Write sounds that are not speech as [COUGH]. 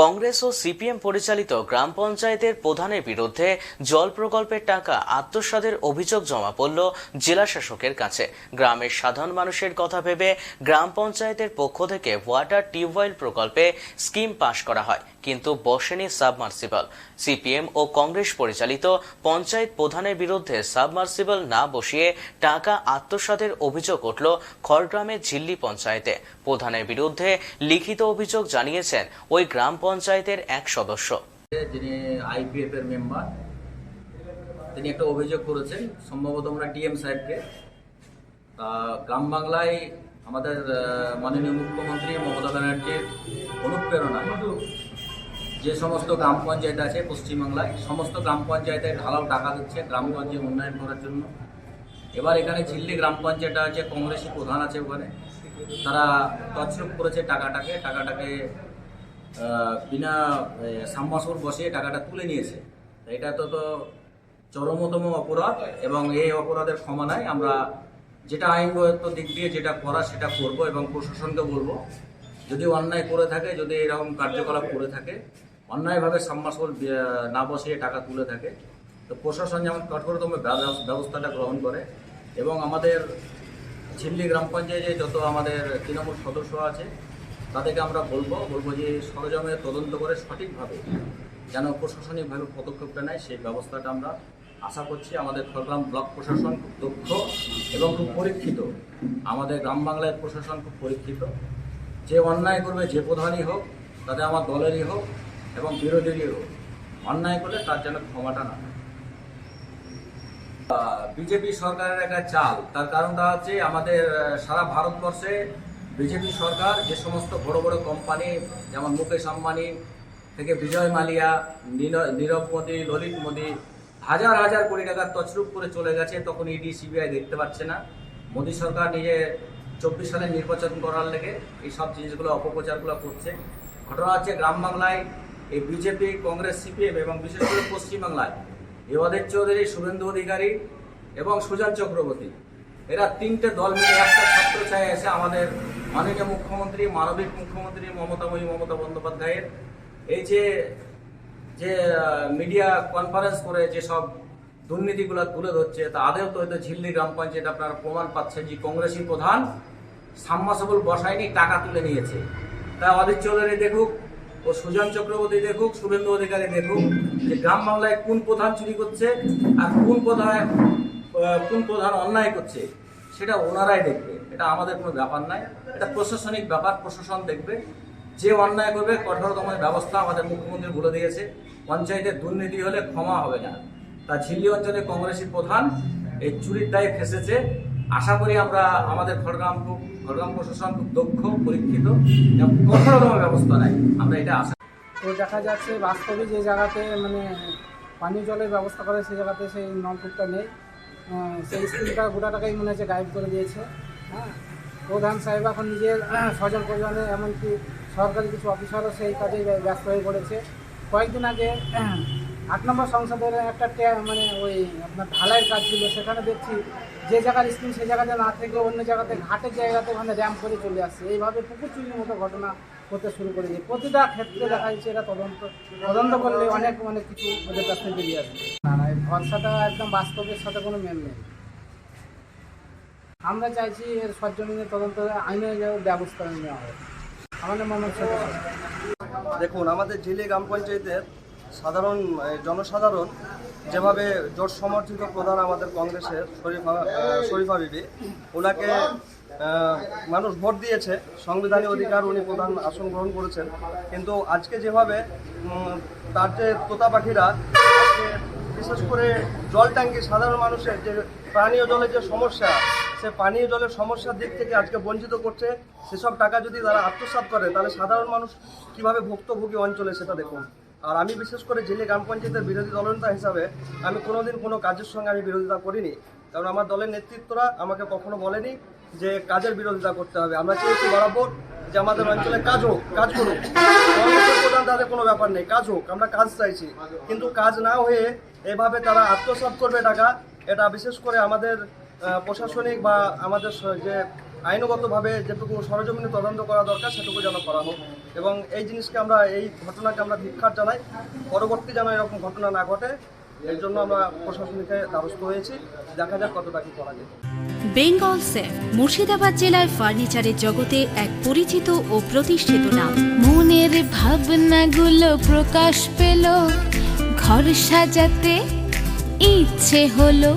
কংগ্রেস ও সিপিএম পরিচালিত গ্রাম পঞ্চায়েতের প্রধানের বিরুদ্ধে জল প্রকল্পের টাকা আত্মসাদের অভিযোগ জমা পড়ল জেলা শাসকের কাছে। গ্রামের সাধারণ মানুষের কথা ভেবে গ্রাম পঞ্চায়েতের পক্ষ থেকে ওয়াটার টিউবওয়েল প্রকল্পে স্কিম পাশ করা হয়, কিন্তু বসেনি সাবমার্সিবল। সিপিএম ও কংগ্রেস পরিচালিত পঞ্চায়েত প্রধানের বিরুদ্ধে সাবমার্সিবল না বসিয়ে টাকা আত্মসাতের অভিযোগ উঠল খড়গ্রামের ঝিল্লি পঞ্চায়েতে। প্রধানের বিরুদ্ধে লিখিত অভিযোগ জানিয়েছেন ওই গ্রাম পঞ্চায়েতের এক সদস্য। যিনি আইপিএফ এর মেম্বার তিনি একটা অভিযোগ করেছেন, সম্ভবত আমরা ডিএম সাহেবকে। গ্রাম বাংলায় আমাদের মাননীয় মুখ্যমন্ত্রী মমতা ব্যানার্জির অনুপ্রেরণায় যে সমস্ত গ্রাম পঞ্চায়েত আছে পশ্চিমবাংলায়, সমস্ত গ্রাম পঞ্চায়েতে ঢালাও টাকা দিচ্ছে গ্রাম গ্রামগঞ্জে উন্নয়ন করার জন্য। এবার এখানে ঝিল্লি গ্রাম পঞ্চায়েত আছে কংগ্রেসি প্রধান আছে ওখানে। তারা তছরূপ করেছে টাকাটাকে টাকাটাকে বিনা সাম্মাসুর বসিয়ে টাকাটা তুলে নিয়েছে। এটা তো তো চরমতম অপরাধ এবং এই অপরাধের ক্ষমা নাই। আমরা যেটা আইনগত দিক দিয়ে যেটা করা সেটা করব এবং প্রশাসনকে বলব, যদি অন্যায় করে থাকে, যদি এরকম কার্যকলাপ করে থাকে, অন্যায়ভাবে সাম্মাসুল না বসিয়ে টাকা তুলে থাকে, তো প্রশাসন যেমন কঠোরতম ব্যবস্থাটা গ্রহণ করে এবং আমাদের ঝিল্লি গ্রাম পঞ্চায়েতে যত আমাদের তৃণমূল সদস্য আছে তাদেরকে আমরা বলব বলব যে সরজমে তদন্ত করে সঠিকভাবে যেন প্রশাসনিকভাবে পদক্ষেপটা নেয়, সেই ব্যবস্থাটা আমরা আশা করছি আমাদের খড়গ্রাম ব্লক প্রশাসন খুব দক্ষ এবং খুব পরীক্ষিত। আমাদের গ্রাম বাংলার প্রশাসন খুব পরীক্ষিত। যে অন্যায় করবে যে প্রধানই হোক, তাতে আমার দলেরই হোক এবং বিরোধীরই হোক, অন্যায় করলে তার যেন ক্ষমাটা না বিজেপি সরকারের একটা চাল, তার কারণটা হচ্ছে আমাদের সারা ভারতবর্ষে বিজেপি সরকার যে সমস্ত বড় বড় কোম্পানি যেমন মুকেশ আম্বানি থেকে বিজয় মালিয়া নীরব মোদী, ললিত মোদী, হাজার হাজার কোটি টাকার তছরূপ করে চলে গেছে, তখন ইডি সিবিআই দেখতে পাচ্ছে না। মোদী সরকার নিজে চব্বিশ সালে নির্বাচন করার লেগে এই সব জিনিসগুলো, অপপ্রচারগুলো করছে। ঘটনা হচ্ছে গ্রাম বাংলায় এই বিজেপি, কংগ্রেস, সিপিএম এবং বিশেষ করে পশ্চিমবাংলায় এবাদের চৌধুরী শুভেন্দু অধিকারী এবং সুজন চক্রবর্তী এরা তিনটে দল মিলে, একটা ছাত্র ছায় এসে আমাদের মাননীয় মুখ্যমন্ত্রী, মানবিক মুখ্যমন্ত্রী মমতা মমতাময়ী মমতা বন্দ্যোপাধ্যায়ের। এই যে যে মিডিয়া কনফারেন্স করে যে সব দুর্নীতিগুলো তুলে ধরছে, তা আদেও তো হয়তো ঝিল্লি গ্রাম পঞ্চায়েত আপনারা প্রমাণ পাচ্ছেন যে কংগ্রেসী প্রধান সাম্মাসবল বসায়নি, টাকা তুলে নিয়েছে। তা অদিত চৌধুরী দেখুক ও সুজন চক্রবর্তী দেখুক, শুভেন্দু অধিকারী দেখুক যে গ্রাম বাংলায় কোন প্রধান চুরি করছে আর কোন প্রধান কোন প্রধান অন্যায় করছে, সেটা ওনারাই দেখবে। এটা আমাদের কোনো ব্যাপার নাই এটা প্রশাসনিক ব্যাপার, প্রশাসন দেখবে। যে অন্যায় করবে, কঠোরতম ব্যবস্থা আমাদের মুখ্যমন্ত্রী বলে দিয়েছে। পঞ্চায়েতের দুর্নীতি হলে ক্ষমা হবে না। তা ঝিল্লি অঞ্চলে কংগ্রেসী প্রধান এই চুরির দায়ে ফেসেছে। আশা করি আমরা আমাদের খড়গ্রাম খুব খড়গ্রাম প্রশাসন খুব দক্ষ, পরীক্ষিত। কঠোরতম ব্যবস্থা নেয় আমরা এটা আশা তো দেখা যাচ্ছে বাস্তবে যে জায়গাতে মানে পানীয় জলের ব্যবস্থা করে সেই জায়গাতে সেই নলকূপটা নেই। সেই স্কিমটা গোটা টাকাই মনে হচ্ছে গাইড করে দিয়েছে। হ্যাঁ প্রধান সাহেব এখন নিজের [CLEARS THROAT] স্বজন পরিমাণে এমনকি সরকারি কিছু অফিসারও সেই কাজে ব্য- ব্যস্ত হয়ে পড়েছে। কয়েকদিন আগে [CLEARS THROAT] আট নম্বর সংসদের একটা মানে ওই আপনার ঢালাইয়ের কাজ ছিল, সেখানে দেখছি যে জায়গার স্কিম সেই জায়গাতে না থেকে অন্য জায়গাতে ঘাটের জায়গাতে ওখানে র্যাম্প করে চলে আসছে। এইভাবে পুকুর চুরির মতো ঘটনা হতে শুরু করেছে প্রতিটা ক্ষেত্রে দেখা যাচ্ছে এটা তদন্ত তদন্ত করলে অনেক অনেক কিছু ওদের কাছ থেকে বেরিয়ে আসবে। না না, এই ভরসাটা একদম বাস্তবের সাথে কোনো মেল নেই। আমরা চাইছি এর সজ্জনীয় তদন্ত, আইনের ব্যবস্থা নেওয়া হয় আমাদের মনে হচ্ছে দেখুন, আমাদের জেলে গ্রাম পঞ্চায়েতের সাধারণ জনসাধারণ যেভাবে জোট সমর্থিত প্রধান আমাদের কংগ্রেসের শরীফা শরীফা বিবি ওনাকে মানুষ ভোট দিয়েছে সংবিধানিক অধিকার উনি প্রধান আসন গ্রহণ করেছেন। কিন্তু আজকে যেভাবে তার যে তোতা পাখিরা বিশেষ করে জল ট্যাঙ্কি সাধারণ মানুষের যে পানীয় জলের যে সমস্যা, সে পানীয় জলের সমস্যার দিক থেকে আজকে বঞ্চিত করছে। সেসব টাকা যদি তারা আত্মসাৎ করে, তাহলে সাধারণ মানুষ কীভাবে ভুক্তভোগী অঞ্চলে সেটা দেখুন। আর আমি বিশেষ করে জেলে গ্রাম পঞ্চায়েতের বিরোধী দলনেতা হিসাবে, আমি কোনোদিন কোনো কাজের সঙ্গে আমি বিরোধিতা করিনি। কারণ আমার দলের নেতৃত্বরা আমাকে কখনো বলেনি যে কাজের বিরোধিতা করতে হবে। আমরা চেয়েছি বরাবর যে আমাদের অঞ্চলে কাজ হোক, কাজ করুক। প্রধান তাদের কোনো ব্যাপার নেই, কাজ হোক, আমরা কাজ চাইছি। কিন্তু কাজ না হয়ে এভাবে তারা আত্মসাৎ করবে টাকা, এটা বিশেষ করে আমাদের প্রশাসনিক বা আমাদের যে আইনগতভাবে যেটুকু সরজমিনে তদন্ত করা দরকার, সেটুকু যেন করা হোক। এবং এই জিনিসকে আমরা, এই ঘটনাকে আমরা ধিক্ষার জানাই। পরবর্তী যেন এরকম ঘটনা না ঘটে, এর জন্য আমরা প্রশাসনিকে দ্বারস্থ হয়েছি। দেখা যাক কতটা কি করা যায়। বেঙ্গল সেফ মুর্শিদাবাদ জেলায় ফার্নিচারের জগতে এক পরিচিত ও প্রতিষ্ঠিত নাম। মনের ভাবনাগুলো প্রকাশ পেল, ঘর সাজাতে ইচ্ছে হলো।